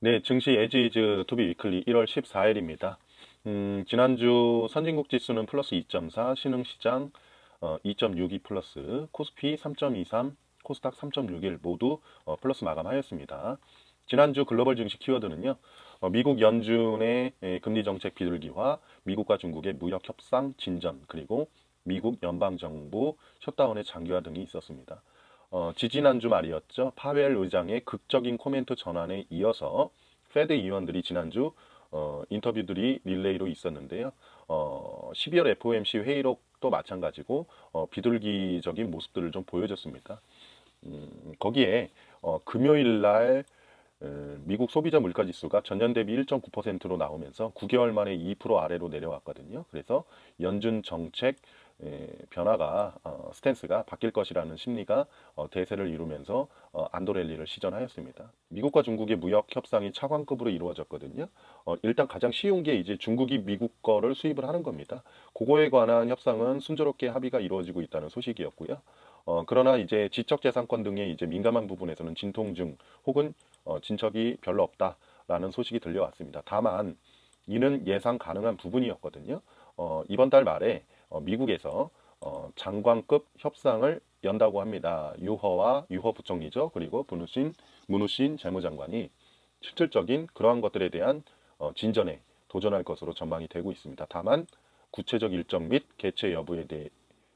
네, 증시 에지이즈 투비 위클리 1월 14일입니다. 음, 지난주 선진국 지수는 플러스 2.4, 신흥시장 어, 2.62 플러스, 코스피 3.23, 코스닥 3.61 모두 어, 플러스 마감하였습니다. 지난주 글로벌 증시 키워드는요, 어, 미국 연준의 에, 금리 정책 비둘기화, 미국과 중국의 무역 협상 진전, 그리고 미국 연방정부 셧다운의 장기화 등이 있었습니다. 어, 지지난주 말이었죠. 파웰 의장의 극적인 코멘트 전환에 이어서 페드 의원들이 지난주 어, 인터뷰들이 릴레이로 있었는데요. 어, 12월 FOMC 회의록도 마찬가지고 어, 비둘기적인 모습들을 좀 보여줬습니다. 음, 거기에 어, 금요일 날 에, 미국 소비자 물가 지수가 전년 대비 1.9%로 나오면서 9개월 만에 2% 아래로 내려왔거든요. 그래서 연준 정책 에, 변화가 어, 스탠스가 바뀔 것이라는 심리가 어, 대세를 이루면서 어, 안도랠리를 시전하였습니다. 미국과 중국의 무역 협상이 차관급으로 이루어졌거든요. 어, 일단 가장 쉬운 게 이제 중국이 미국 거를 수입을 하는 겁니다. 그거에 관한 협상은 순조롭게 합의가 이루어지고 있다는 소식이었고요. 어, 그러나 이제 지적재산권 등의 이제 민감한 부분에서는 진통 중 혹은 어, 진척이 별로 없다라는 소식이 들려왔습니다. 다만 이는 예상 가능한 부분이었거든요. 어, 이번 달 말에 어, 미국에서 어, 장관급 협상을 연다고 합니다. 유허와 유허 부총리죠. 그리고 문우신 문우신 재무장관이 실질적인 그러한 것들에 대한 어, 진전에 도전할 것으로 전망이 되고 있습니다. 다만 구체적 일정 및 개최 여부에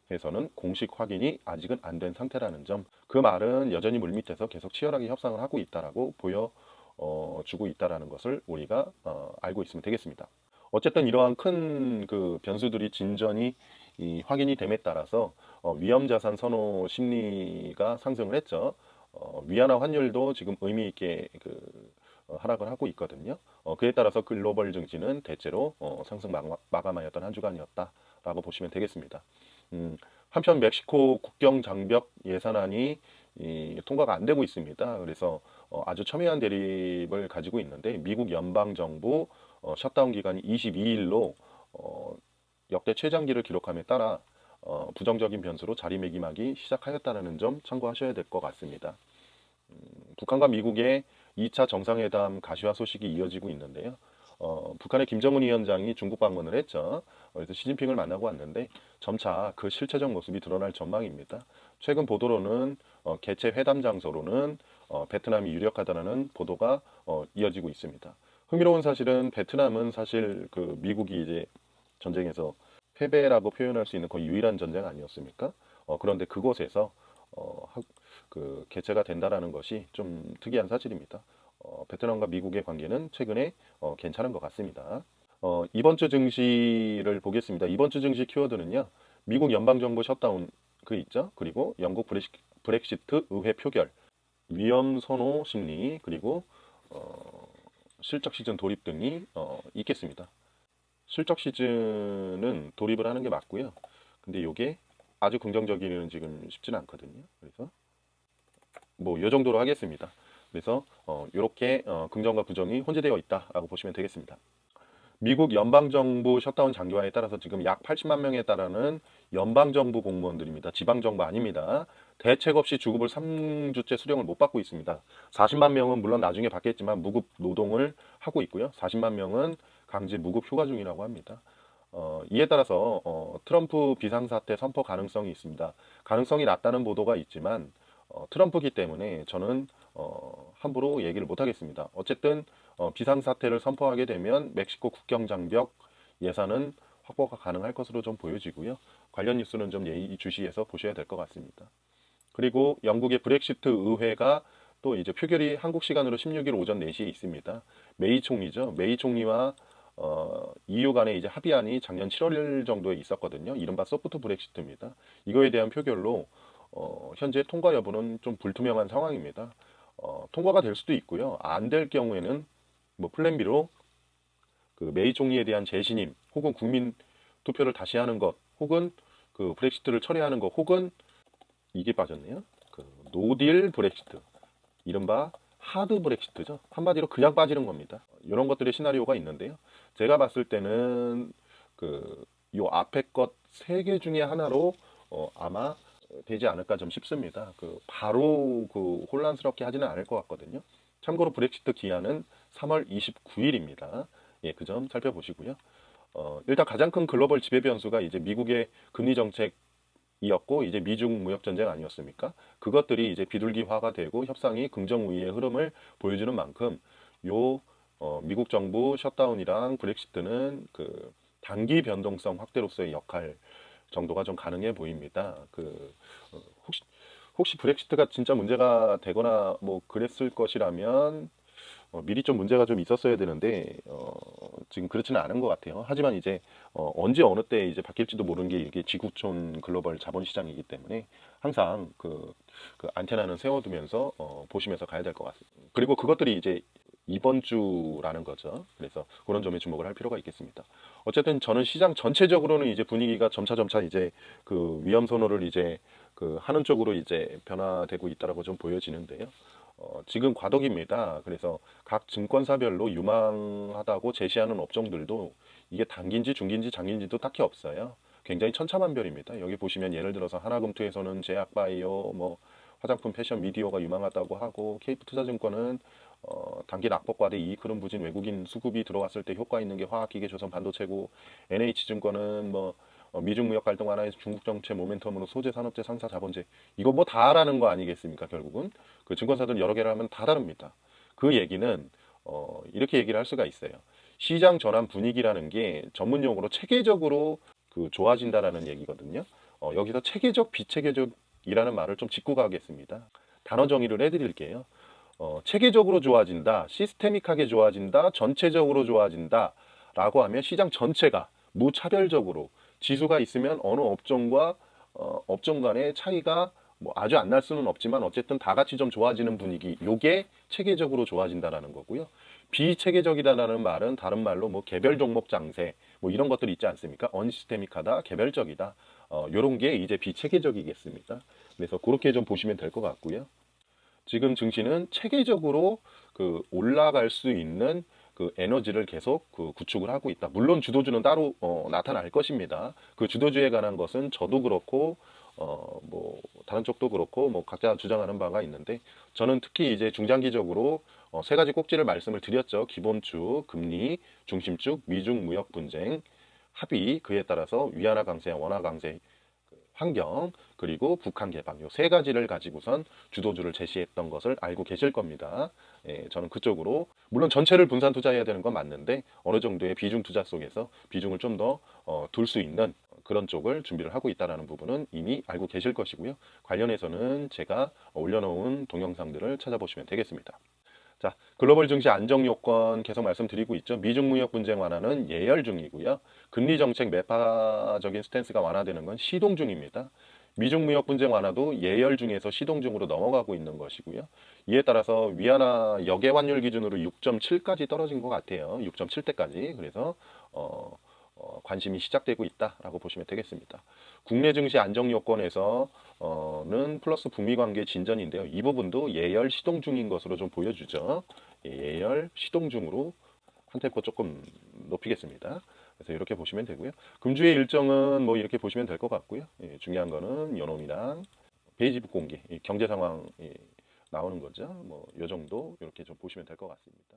대해서는 공식 확인이 아직은 안 된 상태라는 점. 그 말은 여전히 물밑에서 계속 치열하게 협상을 하고 있다라고 보여 어, 주고 있다라는 것을 우리가 어, 알고 있으면 되겠습니다. 어쨌든 이러한 큰 그 변수들이 진전이 이 확인이 됨에 따라서 어, 위험 자산 선호 심리가 상승을 했죠. 어, 위안화 환율도 지금 의미 있게 그 어, 하락을 하고 있거든요. 어, 그에 따라서 글로벌 증시는 대체로 어, 상승 마감, 마감하였던 한 주간이었다라고 보시면 되겠습니다. 음, 한편 멕시코 국경 장벽 예산안이 이, 통과가 안 되고 있습니다. 그래서 어, 아주 첨예한 대립을 가지고 있는데 미국 연방 정부 어, 셧다운 기간이 22일로 어, 역대 최장기를 기록함에 따라 어, 부정적인 변수로 자리매김하기 시작하였다는 점 참고하셔야 될 것 같습니다. 음, 북한과 미국의 2차 정상회담 가시화 소식이 이어지고 있는데요. 어, 북한의 김정은 위원장이 중국 방문을 했죠. 어, 그래서 시진핑을 만나고 왔는데 점차 그 실체적 모습이 드러날 전망입니다. 최근 보도로는 어, 개최 회담 장소로는 어, 베트남이 유력하다는 보도가 어, 이어지고 있습니다. 흥미로운 사실은 베트남은 사실 그 미국이 이제 전쟁에서 패배라고 표현할 수 있는 거의 유일한 전쟁 아니었습니까? 어, 그런데 그곳에서 어, 하- 그 개최가 된다라는 것이 좀 특이한 사실입니다. 어, 베트남과 미국의 관계는 최근에 어, 괜찮은 것 같습니다. 어, 이번 주 증시를 보겠습니다. 이번 주 증시 키워드는요. 미국 연방정부 셧다운 그 있죠. 그리고 영국 브렉시, 브렉시트 의회 표결, 위험 선호 심리, 그리고 어, 실적 시즌 돌입 등이 어, 있겠습니다. 실적 시즌은 돌입을 하는 게 맞고요. 근데 이게 아주 긍정적이는 지금 쉽지는 않거든요. 그래서 뭐 이 정도로 하겠습니다. 그래서 어, 이렇게 어, 긍정과 부정이 혼재되어 있다라고 보시면 되겠습니다. 미국 연방정부 셧다운 장기화에 따라서 지금 약 80만 명에 달하는 연방정부 공무원들입니다. 지방정부 아닙니다. 대책 없이 주급을 3주째 수령을 못 받고 있습니다. 40만 명은 물론 나중에 받겠지만 무급 노동을 하고 있고요. 40만 명은 강제 무급 휴가 중이라고 합니다. 어, 이에 따라서 어, 트럼프 비상사태 선포 가능성이 있습니다. 가능성이 낮다는 보도가 있지만 어, 트럼프기 때문에 저는 어, 함부로 얘기를 못 하겠습니다. 어쨌든 어, 비상사태를 선포하게 되면 멕시코 국경 장벽 예산은 확보가 가능할 것으로 좀 보여지고요. 관련 뉴스는 좀 예의 주시해서 보셔야 될 것 같습니다. 그리고 영국의 브렉시트 의회가 또 이제 표결이 한국 시간으로 16일 오전 4시에 있습니다. 메이 총리죠. 메이 총리와 어, EU 간의 이제 합의안이 작년 7월 정도에 있었거든요. 이른바 소프트 브렉시트입니다. 이거에 대한 표결로 어, 현재 통과 여부는 좀 불투명한 상황입니다. 어, 통과가 될 수도 있고요. 안 될 경우에는 뭐 플랜 B로 그 메이 총리에 대한 재신임 혹은 국민 투표를 다시 하는 것 혹은 그 브렉시트를 처리하는 것 혹은 이게 빠졌네요. 그 노딜 브렉시트 이른바 하드 브렉시트죠. 한마디로 그냥 빠지는 겁니다. 이런 것들의 시나리오가 있는데요. 제가 봤을 때는 그 요 앞에 것 세 개 중에 하나로 어, 아마 되지 않을까 좀 싶습니다. 그 바로 그 혼란스럽게 하지는 않을 것 같거든요. 참고로 브렉시트 기한은 3월 29일입니다. 예, 그 점 살펴보시고요. 어, 일단 가장 큰 글로벌 지배 변수가 이제 미국의 금리 정책이었고 이제 미중 무역 전쟁 아니었습니까? 그것들이 이제 비둘기화가 되고 협상이 긍정 우위의 흐름을 보여주는 만큼 요 어, 미국 정부 셧다운이랑 브렉시트는 그 단기 변동성 확대로서의 역할 정도가 좀 가능해 보입니다. 그 어, 혹시 혹시 브렉시트가 진짜 문제가 되거나 뭐 그랬을 것이라면 어, 미리 좀 문제가 좀 있었어야 되는데 어, 지금 그렇지는 않은 것 같아요. 하지만 이제 어, 언제 어느 때 이제 바뀔지도 모르는 게 이게 지구촌 글로벌 자본시장이기 때문에 항상 그, 그 안테나는 세워두면서 어, 보시면서 가야 될 것 같습니다. 그리고 그것들이 이제 이번 주라는 거죠. 그래서 그런 점에 주목을 할 필요가 있겠습니다. 어쨌든 저는 시장 전체적으로는 이제 분위기가 점차 점차 이제 그 위험 선호를 이제 그 하는 쪽으로 이제 변화되고 있다라고 좀 보여지는데요. 어, 지금 과도기입니다. 그래서 각 증권사별로 유망하다고 제시하는 업종들도 이게 단기인지 중기인지 장기인지도 딱히 없어요. 굉장히 천차만별입니다. 여기 보시면 예를 들어서 하나금투에서는 제약바이오, 뭐 화장품, 패션, 미디어가 유망하다고 하고 케이프 투자증권은 어, 단기 낙폭과대 이익 흐름 부진 외국인 수급이 들어왔을 때 효과 있는 게 화학기계, 조선, 반도체고 NH증권은 뭐 어, 미중 무역 갈등 완화에서 중국 정체 모멘텀으로 소재, 산업재, 상사, 자본재 이거 뭐 다라는 거 아니겠습니까? 결국은 그 증권사들 여러 개를 하면 다 다릅니다. 그 얘기는 어, 이렇게 얘기를 할 수가 있어요. 시장 전환 분위기라는 게 전문 용어로 체계적으로 그 좋아진다라는 얘기거든요. 어, 여기서 체계적, 비체계적이라는 말을 좀 짚고 가겠습니다. 단어 정의를 해드릴게요. 어, 체계적으로 좋아진다, 시스테믹하게 좋아진다, 전체적으로 좋아진다 라고 하면 시장 전체가 무차별적으로 지수가 있으면 어느 업종과 어, 업종 간의 차이가 뭐 아주 안 날 수는 없지만 어쨌든 다 같이 좀 좋아지는 분위기 요게 체계적으로 좋아진다라는 거고요. 비체계적이다라는 말은 다른 말로 뭐 개별 종목 장세 뭐 이런 것들이 있지 않습니까? 언시스테믹하다, 개별적이다. 어, 요런 게 이제 비체계적이겠습니다. 그래서 그렇게 좀 보시면 될 것 같고요. 지금 증시는 체계적으로 그 올라갈 수 있는 그 에너지를 계속 그 구축을 하고 있다. 물론 주도주는 따로 어, 나타날 것입니다. 그 주도주에 관한 것은 저도 그렇고 어 뭐 다른 쪽도 그렇고 뭐 각자 주장하는 바가 있는데 저는 특히 이제 중장기적으로 어, 세 가지 꼭지를 말씀을 드렸죠. 기본축, 금리, 중심축, 미중 무역 분쟁, 합의 그에 따라서 위안화 강세, 원화 강세 그 환경 그리고 북한 개방 요 세 가지를 가지고선 주도주를 제시했던 것을 알고 계실 겁니다. 예, 저는 그쪽으로 물론 전체를 분산 투자해야 되는 건 맞는데 어느 정도의 비중 투자 속에서 비중을 좀더 어, 둘수 있는 그런 쪽을 준비를 하고 있다라는 부분은 이미 알고 계실 것이고요. 관련해서는 제가 올려놓은 동영상들을 찾아보시면 되겠습니다. 자, 글로벌 증시 안정 요건 계속 말씀드리고 있죠. 미중 무역 분쟁 완화는 예열 중이고요. 금리 정책 매파적인 스탠스가 완화되는 건 시동 중입니다. 미중 무역 분쟁 완화도 예열 중에서 시동 중으로 넘어가고 있는 것이고요. 이에 따라서 위안화 역외 환율 기준으로 6.7까지 떨어진 것 같아요. 6.7대까지. 그래서 어, 어, 관심이 시작되고 있다라고 보시면 되겠습니다. 국내 증시 안정 요건에서 는 플러스 북미 관계 진전인데요. 이 부분도 예열 시동 중인 것으로 좀 보여주죠. 예, 예열 시동 중으로 한 템포 조금 높이겠습니다. 그래서 이렇게 보시면 되고요. 금주의 일정은 뭐 이렇게 보시면 될 것 같고요. 예, 중요한 거는 연홈이랑 베이지북 공개, 이 경제 상황 이 나오는 거죠. 뭐이 정도 이렇게 좀 보시면 될 것 같습니다.